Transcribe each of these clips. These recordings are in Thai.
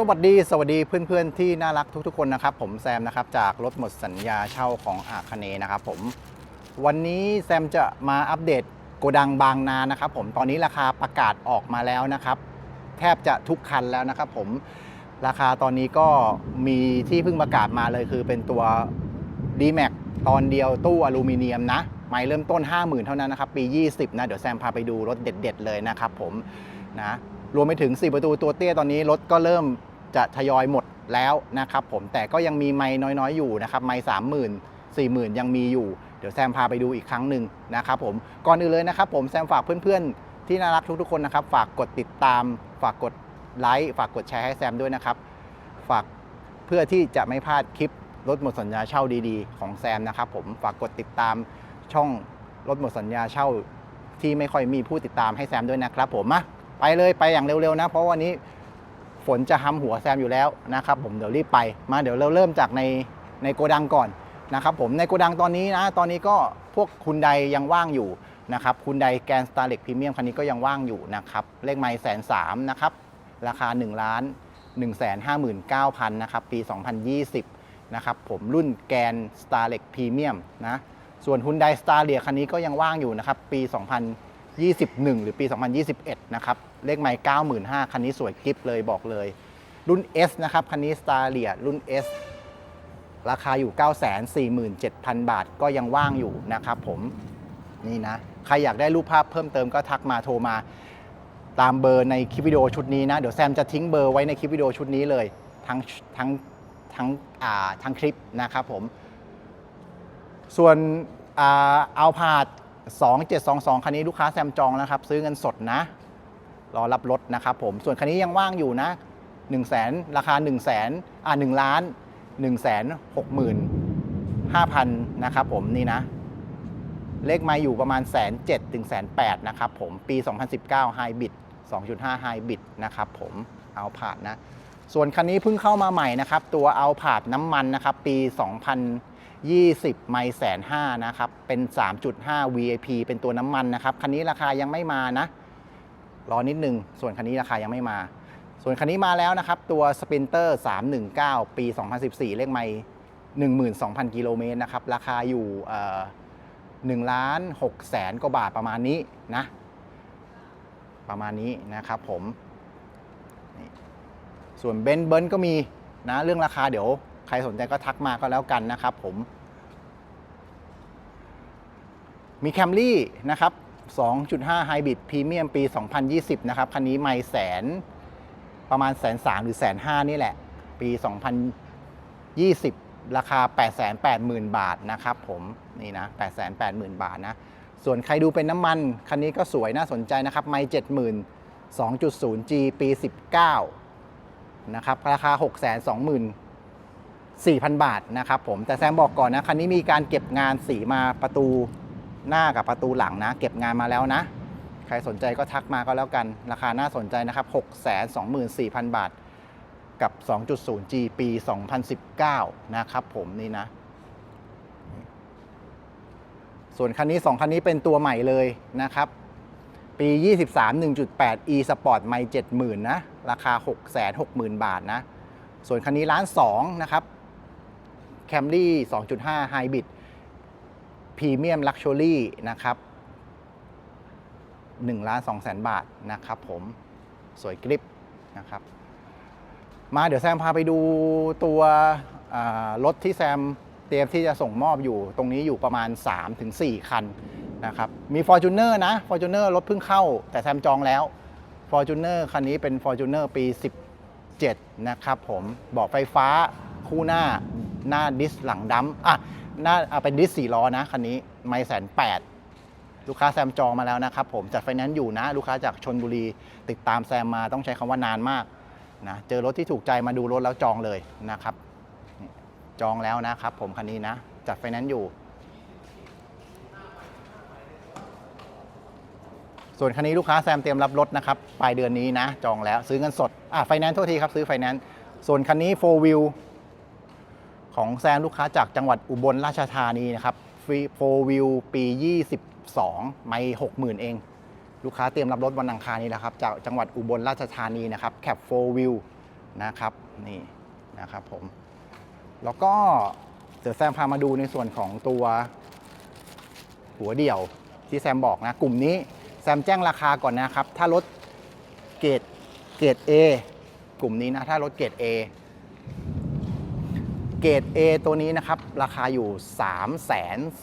สวัสดีสวัสดีเพื่อนๆที่น่ารักทุกๆคนนะครับ ผมแซมนะครับจากรถหมดสัญญาเช่าของอาคเนนะครับผมวันนี้แซมจะมาอัปเดตโกดังบางนานะครับผมตอนนี้ราคาประกาศออกมาแล้วนะครับ แทบจะทุกคันแล้วนะครับผมราคาตอนนี้ก็มีที่เพิ่งประกาศมาเลยคือเป็นตัว d m a x ตอนเดียวตู้อลูมิเนียมนะไม่เริ่มต้น 50,000 เท่านั้นนะครับปี 20 นะ เดี๋ยวแซมพาไปดูรถเด็ด ๆ เลยนะครับผมนะ รวมไปถึง 4 ประตูตัวเตี้ยตอนนี้รถก็เริ่มจะทยอยหมดแล้วนะครับผมแต่ก็ยังมีไม่น้อยๆอยู่นะครับไม่สามหมื่นสี่หมื่นยังมีอยู่ เดี๋ยวแซมพาไปดูอีกครั้งหนึ่งนะครับผมก่อนอื่นเลยนะครับผมแซมฝากเพื่อนๆ ที่น่ารักทุกๆคนนะครับฝากกดติดตาม ฝากกดไลค์ฝากกดแชร์ให้แซมด้วยนะครับฝากเพื่อที่จะไม่พลาดคลิปรถหมดสัญญาเช่าดีๆ ของแซมนะครับผมฝากกดติดตามช่องรถหมดสัญญาเช่าที่ไม่ค่อยมีผู้ติดตามให้แซมด้วยนะครับผมมา ไปเลยไปอย่างเร็วๆนะ เพราะวันนี้ฝนจะห้ำหัวแซมอยู่แล้วนะครับผมเดี๋ยวรีบไปมาเดี๋ยวเราเริ่มจากในในโกดังก่อนนะครับผมในโกดังตอนนี้นะ ตอนนี้ก็พวกคุณใดยังว่างอยู่นะครับคุณใดแกนสตาร์เล็กพรีเมียมคันนี้ก็ยังว่างอยู่นะครับเลขไมล์แสนสามนะครับราคา1ล้าน1 5 9 0 0 0นะครับปี 2020นะครับผมรุ่นแกน Starlex Premium นะส่วน Hyundai Staria คันนี้ก็ยังว่างอยู่นะครับปี 2021 หรือปี 2021 นะครับ เลขไมล์95,000คันนี้สวยกริปเลยบอกเลย รุ่น S นะครับ คันนี้ Staria รุ่น S ราคาอยู่ 947,000 บาทก็ยังว่างอยู่นะครับผม นี่นะ ใครอยากได้รูปภาพเพิ่มเติมก็ทักมาโทรมา ตามเบอร์ในคลิปวิดีโอชุดนี้นะ เดี๋ยวแซมจะทิ้งเบอร์ไว้ในคลิปวิดีโอชุดนี้เลย ทั้งทั้งทั้งอ่าทั้งคลิปนะครับผม ส่วนอ่าเอาผาด 2722 คันนี้ลูกค้าแซมจองนะครับ ซื้อเงินสดนะ รอรับรถนะครับผม ส่วนคันนี้ยังว่างอยู่นะ 1 0 0 0 0แสนราคา 1 0 0 0 0แสนอ่า1ล้าน1แสน6หมื่น5,000นะครับผมนี่นะ เลขไมาอยู่ประมาณแสนเจ็ดถึงแสนแปดนะครับผม ปี 2019 Hybrid 2.5 Hybrid นะครับผม เอาผ่าดนะ ส่วนคันนี้เพิ่งเข้ามาใหม่นะครับ ตัวเอาผาดน้ำมันนะครับ ปี 2020 ไมล์แสนห้านะครับ เป็น 3.5 VIP เป็นตัวน้ำมันนะครับ คันนี้ราคายังไม่มานะ รอนิดนึง ส่วนคันนี้ราคายังไม่มา ส่วนคันนี้มาแล้วนะครับ ตัว Sprinter 319 ปี 2014 เลขไมล์12,000 กิโลเมตรนะครับ ราคาอยู่1ล้าน6แสนกว่าบาทประมาณนี้นะ ประมาณนี้นะครับผม ส่วนเบนซ์เบิร์นก็มีนะเรื่องราคาเดี๋ยวใครสนใจก็ทักมาก็แล้วกันนะครับผม มีแคมรี่นะครับ 2.5 Hybrid Premium ปี 2020 นะครับ คันนี้ไม่แสนประมาณแสนสามหรือแสนห้านี่แหละ ปี 2020 ราคา 880,000 บาทนะครับผม นี่นะ 880,000 บาทนะ ส่วนใครดูเป็นน้ำมัน คันนี้ก็สวยน่าสนใจนะครับ ไม่70,000 2.0G ปี 19 นะครับราคา 624,000 บาทนะครับผมแต่แซมบอกก่อนนะคันนี้มีการเก็บงานสีมาประตูหน้ากับประตูหลังนะ เก็บงานมาแล้วนะ ใครสนใจก็ทักมาก็แล้วกัน ราคาน่าสนใจนะครับ624,000 บาท กับ 2.0G ปี 2019 นะครับผมนี่นะ ส่วนคันนี้ 2 คันนี้เป็นตัวใหม่เลยนะครับ ปี 23 1.8 e sport ไม่70,000 นะ ราคา 660,000 บาทนะ ส่วนคันนี้ล้าน2นะครับ Camry 2.5 Hybrid Premium Luxury นะครับ1ล้าน2แสนบาทนะครับผมสวยกริปนะครับ มาเดี๋ยวแซมพาไปดูตัวรถที่แซมเตรียมที่จะส่งมอบอยู่ตรงนี้อยู่ประมาณ 3-4 คันนะครับ มี Fortuner นะ Fortuner รถเพิ่งเข้า แต่แซมจองแล้ว Fortuner คันนี้เป็น Fortuner ปี 17 นะครับผมบอกไฟฟ้าคู่หน้าหน้าดิสหลังดัมอะหน้าอะเป็นดิสสี่ล้อนะคันนี้ไม่แสนแปดลูกค้าแซมจองมาแล้วนะครับผมจัดไฟแนนซ์อยู่นะ ลูกค้าจากชนบุรีติดตามแซมมาต้องใช้คำว่านานมากนะเจอรถที่ถูกใจมาดูรถแล้วจองเลยนะครับ จองแล้วนะครับผมคันนี้นะ จัดไฟแนนซ์อยู่ ส่วนคันนี้ลูกค้าแซมเตรียมรับรถนะครับปลายเดือนนี้นะ จองแล้วซื้อเงินสดอะไฟแนนซ์โทษทีครับซื้อไฟแนนซ์ส่วนคันนี้4 wheel ของแซมลูกค้าจากจังหวัดอุบลราชธานีนะครับโฟวิวปี 22 ไม่60,000เอง ลูกค้าเตรียมรับรถวันอังคารนี้แหละครับจากจังหวัดอุบลราชธานีนะครับแคปโฟวิวนะครับนี่นะครับผม แล้วก็เดี๋ยวแซมพามาดูในส่วนของตัวหัวเดี่ยวที่แซมบอกนะ กลุ่มนี้ แซมแจ้งราคาก่อนนะครับ ถ้ารถเกรดเกรด A กลุ่มนี้นะ ถ้ารถเกรด A เกรด A ตัวนี้นะครับ ราคาอยู่3 2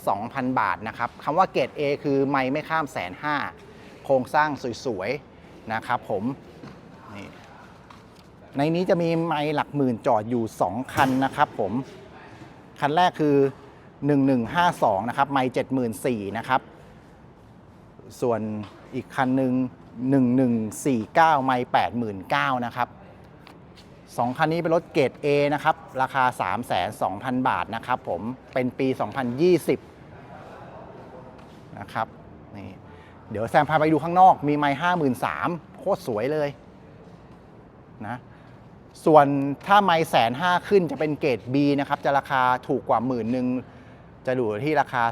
0 0 0 บาทนะครับคำว่าเกรด A คือไม่ไม่ข้ามแสนห้าโครงสร้างสวยๆนะครับผมนี่ในนี้จะมีไม้หลักหมื่นจอดอยู่ 2 คันนะครับผม คันแรกคือ 1152 นะครับ ไม้74,000 นะครับ ส่วนอีกคันหนึ่ง1149 ไม้89,000นะครับสองคันนี้เป็นรถเกรด A นะครับ ราคา302,000 บาทนะครับผม เป็นปี 2020 นะครับ นี่ เดี๋ยวแซมพาไปดูข้างนอก มีไม้53,000 โคตรสวยเลย นะ ส่วนถ้าไม้แสนห้าขึ้นจะเป็นเกรด B นะครับ จะราคาถูกกว่าหมื่นหนึ่ง จะอยู่ที่ราคา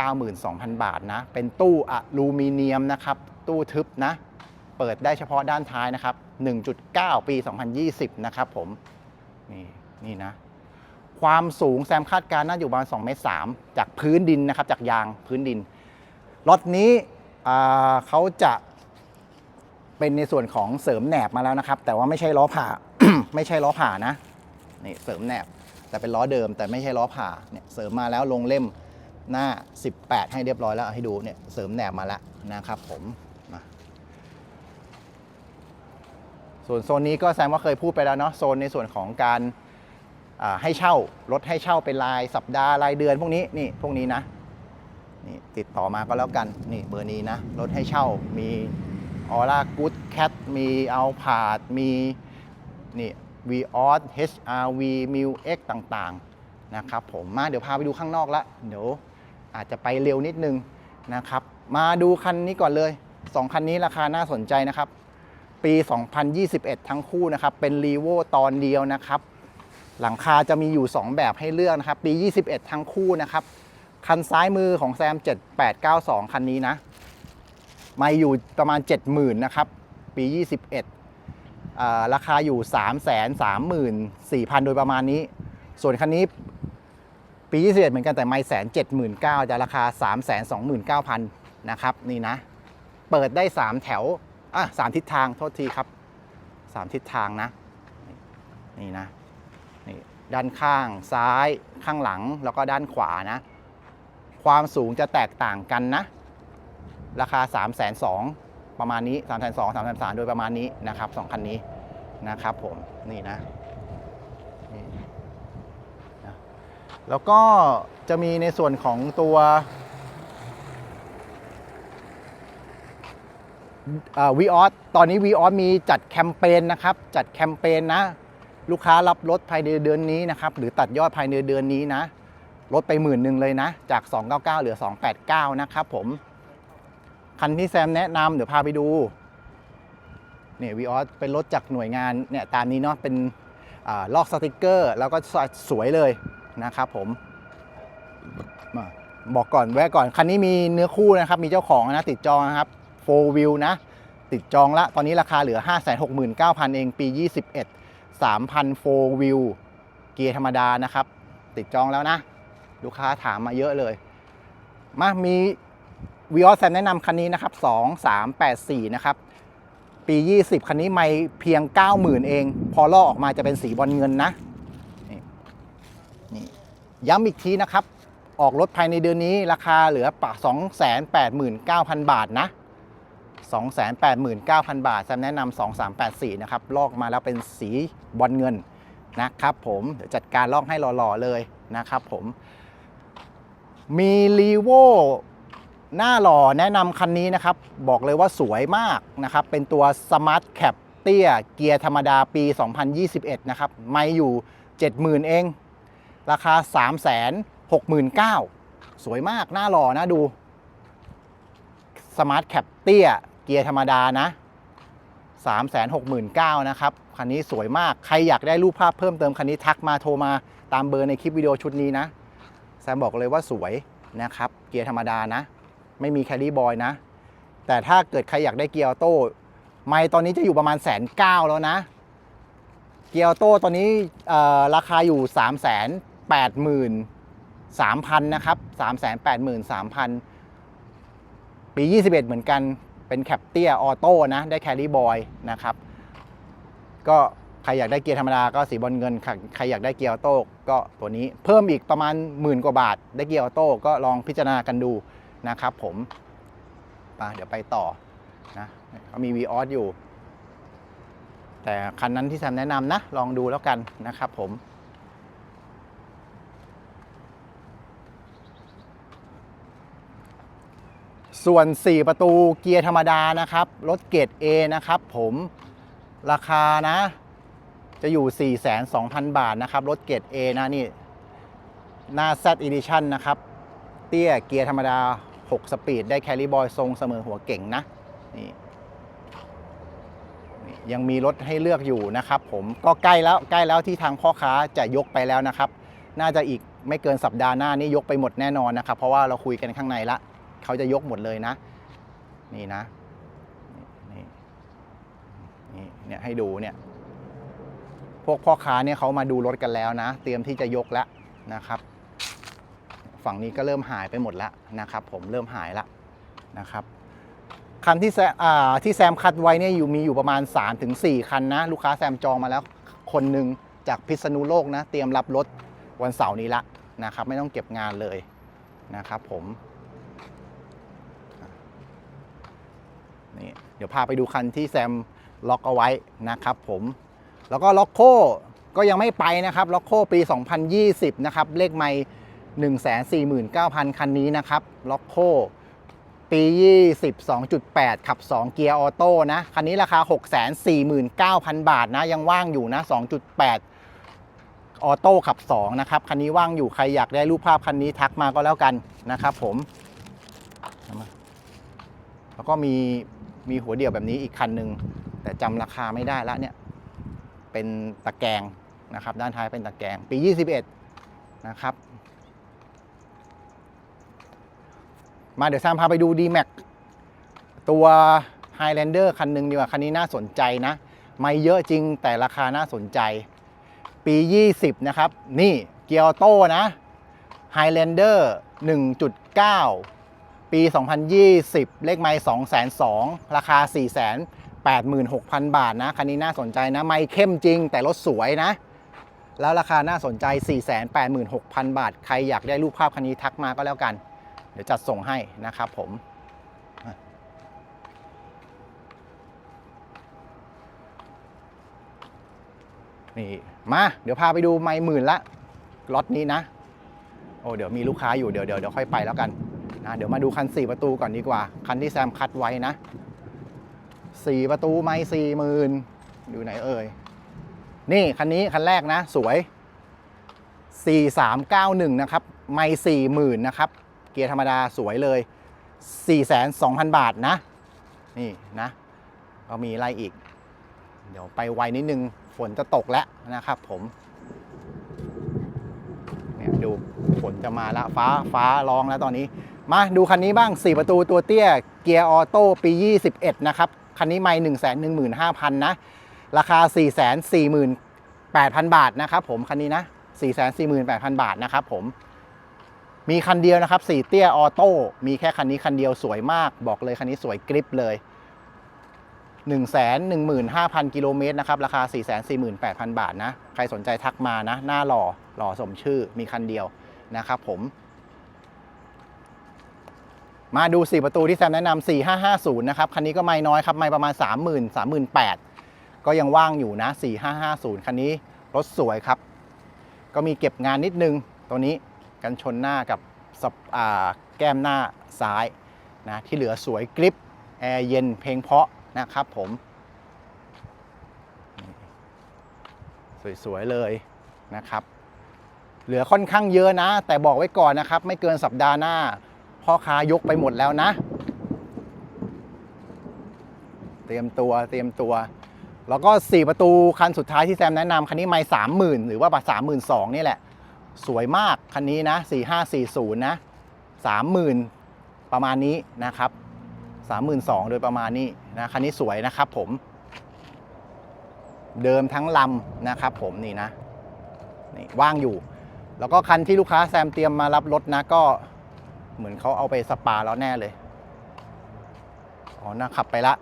292,000 บาทนะ เป็นตู้อลูมิเนียมนะครับ ตู้ทึบนะ เปิดได้เฉพาะด้านท้ายนะครับ 1.9 ปี 2020 นะครับผม นี่นี่นะ ความสูงแซมคาดการณ์น่าอยู่ประมาณ2เมตร3จากพื้นดินนะครับ จากยางพื้นดิน รถนี้เขาจะเป็นในส่วนของเสริมแหนบมาแล้วนะครับ แต่ว่าไม่ใช่ล้อผ่า ไม่ใช่ล้อผ่านะ นี่เสริมแหนบ แต่เป็นล้อเดิมแต่ไม่ใช่ล้อผ่าเนี่ยเสริมมาแล้วลงเล่มหน้า 18 ให้เรียบร้อยแล้วให้ดูเนี่ยเสริมแหนบมาแล้วนะครับผมมาส่วนโซนนี้ก็แซมว่าเคยพูดไปแล้วเนาะโซนในส่วนของการให้เช่ารถให้เช่าเป็นรายสัปดาห์รายเดือนพวกนี้นี่พวกนี้นะนี่ติดต่อมาก็แล้วกันนี่เบอร์นี้นะรถให้เช่ามีออร่ากู๊ดแคทมีเอาผาดมีนี่ v ีออส HRV m i l X ต่างๆนะครับผมมาเดี๋ยวพาไปดูข้างนอกละเดี๋ยวอาจจะไปเร็วนิดนึงนะครับ มาดูคันนี้ก่อนเลย 2 คันนี้ราคาน่าสนใจนะครับ ปี 2021 ทั้งคู่นะครับ เป็นรีโวตอนเดียวนะครับ หลังคาจะมีอยู่ 2 แบบให้เลือกนะครับ ปี 21 ทั้งคู่นะครับ คันซ้ายมือของแซม 7892 คันนี้นะม่อยู่ประมาณ 70,000 นะครับ ปี 21อ่า ราคาอยู่ 334,000 โดยประมาณนี้ ส่วนคันนี้ปี21เหมือนกันแต่ไม่แสน79,000จะราคา 329,000 นะครับ นี่นะ เปิดได้ 3 แถวอะสามทิศทางโทษทีครับ 3 ทิศทางนะ นี่นะนี่ด้านข้างซ้ายข้างหลังแล้วก็ด้านขวานะ ความสูงจะแตกต่างกันนะ ราคา 3 2 0 0 0 ประมาณนี้3 2 0 0 0 3 3 0 0โดยประมาณนี้นะครับสองคันนี้นะครับผมนี่นะนี่นะแล้วก็จะมีในส่วนของตัววีออสตอนนี้วีออสมีจัดแคมเปญนะครับ จัดแคมเปญนะ ลูกค้ารับรถภายในเดือนนี้นะครับ หรือตัดยอดภายในเดือนนี้นะ ลดไปหมื่นหนึ่งเลยนะ จาก 299 เหลือ 289 นะครับผม คันที่แซมแนะนำเดี๋ยวพาไปดูเนี่ยวีออสเป็นรถจากหน่วยงานเนี่ยตามนี้เนาะเป็นอลอกสติกเกอร์ แล้วก็สวยเลยนะครับผมมาบอกก่อนแวะก่อน คันนี้มีเนื้อคู่นะครับ มีเจ้าของนะ ติดจองนะครับโฟวิวนะ ติดจองละ ตอนนี้ราคาเหลือ 569,000 เอง ปี 21 3,000โฟวิวเกียร์ธรรมดานะครับ ติดจองแล้วนะ ลูกค้าถามมาเยอะเลย มามี วีออสแซมแนะนำคันนี้นะครับ 2384 นะครับ ปี 20 คันนี้ไม่เพียง 90,000 เอง พอลอกออกมาจะเป็นสีบอลเงินนะนี่ย้ำอีกทีนะครับ ออกรถภายในเดือนนี้ราคาเหลือปะ289,000 บาทนะ 289,000 บาทแซมแนะนำ2384 นะครับ ลอกมาแล้วเป็นสีบอลเงินนะครับผมเดี๋ยวจัดการลอกให้หล่อๆเลยนะครับผมมีรีโว หน้าหล่อแนะนำคันนี้นะครับ บอกเลยว่าสวยมากนะครับ เป็นตัว Smart Cap เตี้ยเกียร์ธรรมดาปี 2021 นะครับ ไม่อยู่ 70,000 เอง ราคา 369,000 สวยมากหน้าหล่อนะดู Smart Cap เตี้ยเกียร์ธรรมดานะ 369,000 นะครับ คันนี้สวยมาก ใครอยากได้รูปภาพเพิ่มเติมคันนี้ทักมาโทรมาตามเบอร์ในคลิปวิดีโอชุดนี้นะ แซมบอกเลยว่าสวยนะครับ เกียร์ธรรมดานะ ไม่มีแคลรี่บอยนะ แต่ถ้าเกิดใครอยากได้เกียร์ออโต้ไม่ตอนนี้จะอยู่ประมาณแสนเก้าแล้วนะ เกียร์ออโต้ตอนนี้ราคาอยู่ 3 8 3 0 0 0 นะครับ 3 8 3 0 0 0 ปี 21 เหมือนกันเป็นแคปเตียออโต้นะ ได้แคลรี่บอยนะครับ ก็ใครอยากได้เกียร์ธรรมดาก็สีบอลเงิน ใครอยากได้เกียร์ออโต้ก็ตัวนี้เพิ่มอีกประมาณหมื่นกว่าบาท ได้เกียร์ออโต้ก็ลองพิจารณากันดู นะครับผมไปเดี๋ยวไปต่อนะเขามี v ีออสอยู่ แต่คันนั้นที่แซมแนะนำนะ ลองดูแล้วกันนะครับผมส่วน 4 ประตูเกียร์ธรรมดานะครับ รถเกรด A นะครับผมราคานะ จะอยู่ 42,000 บาทนะครับ รถเกรด A นะนี่ หน้า Z Edition นะครับ เตี้ยเกียร์ธรรมดา 6 สปีด ได้แคลิบอยทรงเสมอหัวเก่งนะนี่ยังมีรถให้เลือกอยู่นะครับผมก็ใกล้แล้วใกล้แล้วที่ทางพ่อค้าจะยกไปแล้วนะครับ น่าจะอีกไม่เกินสัปดาห์หน้านี่ยกไปหมดแน่นอนนะครับ เพราะว่าเราคุยกันข้างในละเขาจะยกหมดเลยนะ นี่นะนี่นี่เนี่ยให้ดูเนี่ยพวกพ่อค้าเนี่ยเขามาดูรถกันแล้วนะ เตรียมที่จะยกแล้วนะครับ ฝั่งนี้ก็เริ่มหายไปหมดแล้วนะครับ ผมเริ่มหายแล้วนะครับคันที่แซที่แซมคัดไว้เนี่ยอยู่มีอยู่ประมาณ 3-4 คันนะ ลูกค้าแซมจองมาแล้วคนหนึ่งจากพิษณุโลกนะ เตรียมรับรถวันเสาร์นี้ละนะครับ ไม่ต้องเก็บงานเลยนะครับผมนี่เดี๋ยวพาไปดูคันที่แซมล็อกเอาไว้นะครับผมแล้วก็ล็อกโคก็ยังไม่ไปนะครับล็อกโคปี 2020 นะครับ เลขไม่ 149,000 คันนี้นะครับล็อกโคปี20 2.8 ขับ 2 เกียร์ออโต้นะ คันนี้ราคา 649,000 บาทนะ ยังว่างอยู่นะ 2.8 ออโต้ขับ 2 นะครับ คันนี้ว่างอยู่ใครอยากได้รูปภาพคันนี้ทักมาก็แล้วกันนะครับผม แล้วก็มีมีหัวเดี่ยวแบบนี้อีกคันหนึ่ง แต่จำราคาไม่ได้ละเนี่ย เป็นตะแกรงนะครับ ด้านท้ายเป็นตะแกรงปี 21 นะครับ มาเดี๋ยวซามพาไปดู D-Max ตัว Highlander คันหนึ่งดีกว่า คันนี้น่าสนใจนะ ไม่เยอะจริงแต่ราคาน่าสนใจ ปี 20 นะครับ นี่เกียร์ออโต้นะ Highlander 1.9 ปี 2020 เลขไม้202 ราคา 486,000 บาทนะ คันนี้น่าสนใจนะ ไม่เข้มจริงแต่รถสวยนะ แล้วราคาน่าสนใจ 486,000 บาท ใครอยากได้รูปภาพคันนี้ทักมาก็แล้วกัน เดี๋ยวจัดส่งให้นะครับผมนี่มาเดี๋ยวพาไปดูไม่หมื่นละล็อตนี้นะ โอ้เดี๋ยวมีลูกค้าอยู่เดี๋ยวเดี๋ยวเดี๋ยวค่อยไปแล้วกันนะเดี๋ยวมาดูคัน 4 ประตูก่อนดีกว่า คันที่แซมคัดไว้นะ 4 ประตูไม่สี่หมื่นอยู่ไหนเอ่ย นี่คันนี้คันแรกนะ สวย 4391 นะครับ ไม่สี่หมื่นนะครับ เกียร์ธรรมดาสวยเลย 420,000 บาทนะ นี่นะก็มีไล่อีก เดี๋ยวไปไวนิดนึง ฝนจะตกแล้วนะครับผม เนี่ยดูฝนจะมาล้วฟ้าฟ้าร้องแล้วตอนนี้ มาดูคันนี้บ้าง 4 ประตูตัวเตี้ย เกียร์ออโต้ปี 21 นะครับ คันนี้ไม่ 1 1 5 0 0 0 นะ ราคา 4 4 8 0 0 0 บาทนะครับผม คันนี้นะ 4 4 8 0 0 0 บาทนะครับผม มีคันเดียวนะครับ4เตี้ยออโต้มีแค่คันนี้คันเดียวสวยมาก บอกเลยคันนี้สวยกริปเลย1 1 5 0 0 0 กิโลเมตรนะครับ ราคา 4 4 8 0 0 0 บาทนะ ใครสนใจทักมานะ หน้าหล่อหล่อสมชื่อมีคันเดียวนะครับผม มาดู 4 ประตูที่แซมแนะนำ4550 นะครับ คันนี้ก็ไม่น้อยครับ ไม่ประมาณ 30,000 38,000 ก็ยังว่างอยู่นะ 4550 คันนี้รถสวยครับ ก็มีเก็บงานนิดนึงตัวนี้ กันชนหน้ากับแก้มหน้าซ้ายนะที่เหลือสวยกริปแอร์เย็นเพลงเพาะนะครับผม สวย ๆ เลยนะครับ เหลือค่อนข้างเยอะนะ แต่บอกไว้ก่อนนะครับ ไม่เกินสัปดาห์หน้า พ่อค้ายกไปหมดแล้วนะ เตรียมตัวเตรียมตัว แล้วก็ 4 ประตูคันสุดท้ายที่แซมแนะนำคันนี้ไม่สามหมื่นหรือว่าบาทสามหมื่นสองนี่แหละ สวยมากคันนี้นะ 4540 นะ 30,000 ประมาณนี้นะครับ32,000โดยประมาณนี้นะคันนี้สวยนะครับผม เดิมทั้งลำนะครับผมนี่นะนี่ว่างอยู่ แล้วก็คันที่ลูกค้าแซมเตรียมมารับรถนะก็เหมือนเขาเอาไปสปาแล้วแน่เลยอ๋อนะขับไปละ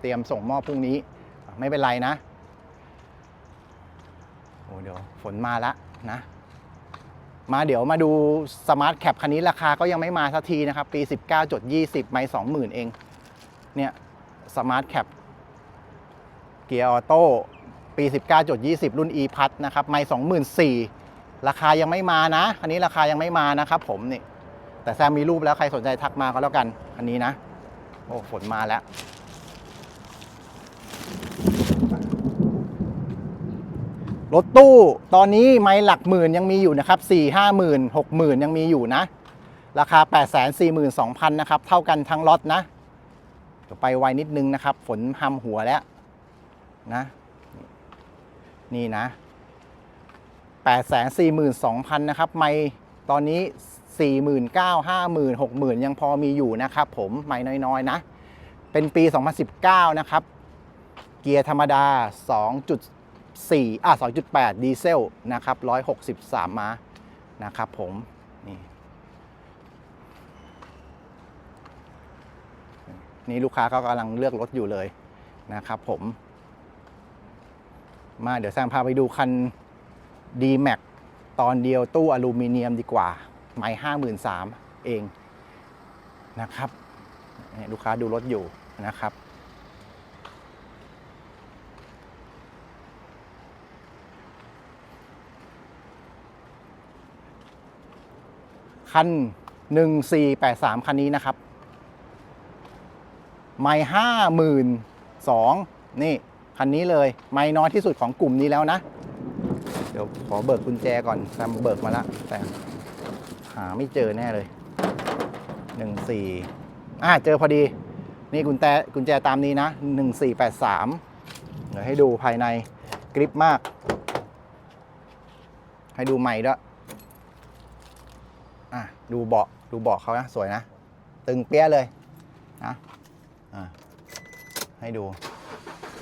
เตรียมส่งมอบพรุ่งนี้ ไม่เป็นไรนะโอ้เดี๋ยวฝนมาละนะ มาเดี๋ยวมาดูสมาร์ทแคปคันนี้ราคาก็ยังไม่มาสักทีนะครับ ปี 19.20 ไม่ 20,000 เอง เนี่ยสมาร์ทแคปเกียร์ออโต้ปี 19.20 รุ่น e พัทนะครับไม่ 24,000 ราคายังไม่มานะ อันนี้ราคายังไม่มานะครับผมนี่แต่แซมมีรูปแล้วใครสนใจทักมาก็แล้วกัน อันนี้นะ โอ้ฝนมาแล้ว รถตู้ตอนนี้ไม่หลักหมื่นยังมีอยู่นะครับ4 5 0 0 0 0 6 0,000ยังมีอยู่นะ ราคา 8 4 2 0 0 0นะครับ เท่ากันทั้งล็อตนะเดี๋ยวไปไวนิดนึงนะครับ ฝนหำหัวแล้วนะ นี่นะ 8 4 2 0 0 0นะครับ ไม่ตอนนี้ 49,000 50,000 60,000 ยังพอมีอยู่นะครับผม ไม่น้อยๆนะ เป็นปี 2019 นะครับ เกียร์ธรรมดา 2.4อะ2.8 ดีเซลนะครับ163ม้านะครับผมนี่นี่ลูกค้าก็กำลังเลือกรถอยู่เลยนะครับผม มาเดี๋ยวแซมพาไปดูคัน D Max ตอนเดียวตู้อลูมิเนียมดีกว่า ไม่ห้าหมื่นสามเองนะครับลูกค้าดูรถอยู่นะครับ คัน 1483 คันนี้นะครับไม่ห้าหมื่นสองนี่ คันนี้เลย ไม่น้อยที่สุดของกลุ่มนี้แล้วนะ เดี๋ยวขอเบิกกุญแจก่อนแซมเบิกมาล้วแต่หาไม่เจอแน่เลยหนึ่งสี่อ่าเจอพอดี นี่กุญแจกุญแจตามนี้นะหนึ่งสี่แปดสามเดี๋ยวให้ดูภายในกริปมาก ให้ดูใหม่ด้วย อะดูเบาะดูเบาะเขานะสวยนะ ตึงเปี้ยเลยนะอะให้ดู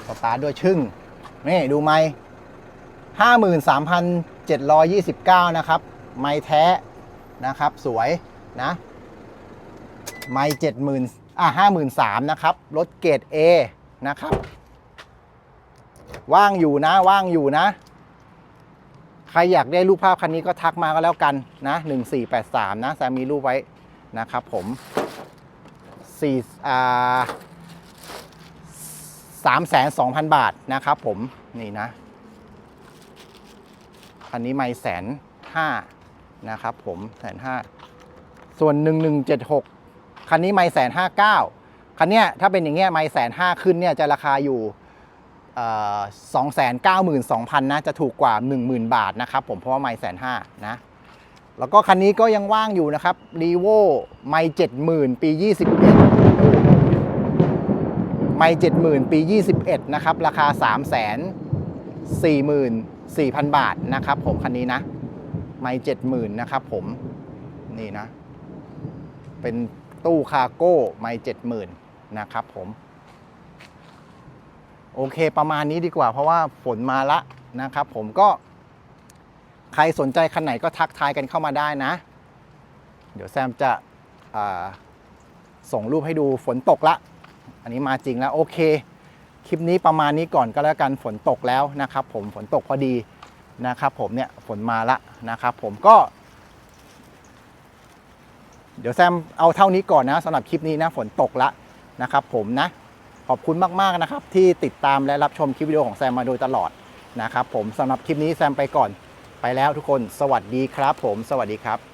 สตาร์ทด้วยชึ่งนี่ดูไม้ห้าหมื่นสามพันเจ็ดร้อยยี่สิบเก้านะครับ ไม้แท้นะครับ สวยนะ ไม้เจ็ดหมื่นอะห้าหมื่นสามนะครับรถเกรด A นะครับ ว่างอยู่นะว่างอยู่นะ ใครอยากได้รูปภาพคันนี้ก็ทักมาก็แล้วกันนะ1483 นะแซมมีรูปไว้นะครับผม4อ่า3 2 0 0 0 บาทนะครับผมนี่นะ คันนี้ไม่แสนห้านะครับผมแสนห้าส่วน 1176 คันนี้ไม่แสนห้าเก้าคันเนี้ยถ้าเป็นอย่างเงี้ยไม่แสนห้าขึ้นเนี่ยจะราคาอยู่ สองแสนเก้าหมื่นสองพันนะจะถูกกว่า 10,000 บาทนะครับผมเพราะว่าไม่แสนห้านะแล้วก็คันนี้ก็ยังว่างอยู่นะครับรีโวไม่เจ็ดหมื่นปี 21ไม่เจ็ดหมื่นปี 21 นะครับ ราคา 3 4 4 0 0 0 บาทนะครับผมคันนี้นะไม่เจ็ดหมื่นนะครับผมนี่นะ เป็นตู้คาร์โก้ไม่เจ็ดหมื่นนะครับผม โอเคประมาณนี้ดีกว่า เพราะว่าฝนมาละนะครับ ผมก็ ใครสนใจคันไหนก็ทักทายกันเข้ามาได้นะ เดี๋ยวแซมจะส่งรูปให้ดูฝนตกละ อันนี้มาจริงแล้วโอเค คลิปนี้ประมาณนี้ก่อนก็แล้วกันฝนตกแล้วนะครับ ผมฝนตกพอดีนะครับ ผมเนี่ยฝนมาละนะครับ ผมก็ เดี๋ยวแซมเอาเท่านี้ก่อนนะสำหรับคลิปนี้นะฝนตกละนะครับ ผมนะ ขอบคุณมากๆนะครับ ที่ติดตามและรับชมคลิปวิดีโอของแซมมาโดยตลอดนะครับผมสำหรับคลิปนี้แซมไปก่อนไปแล้วทุกคน สวัสดีครับผม สวัสดีครับ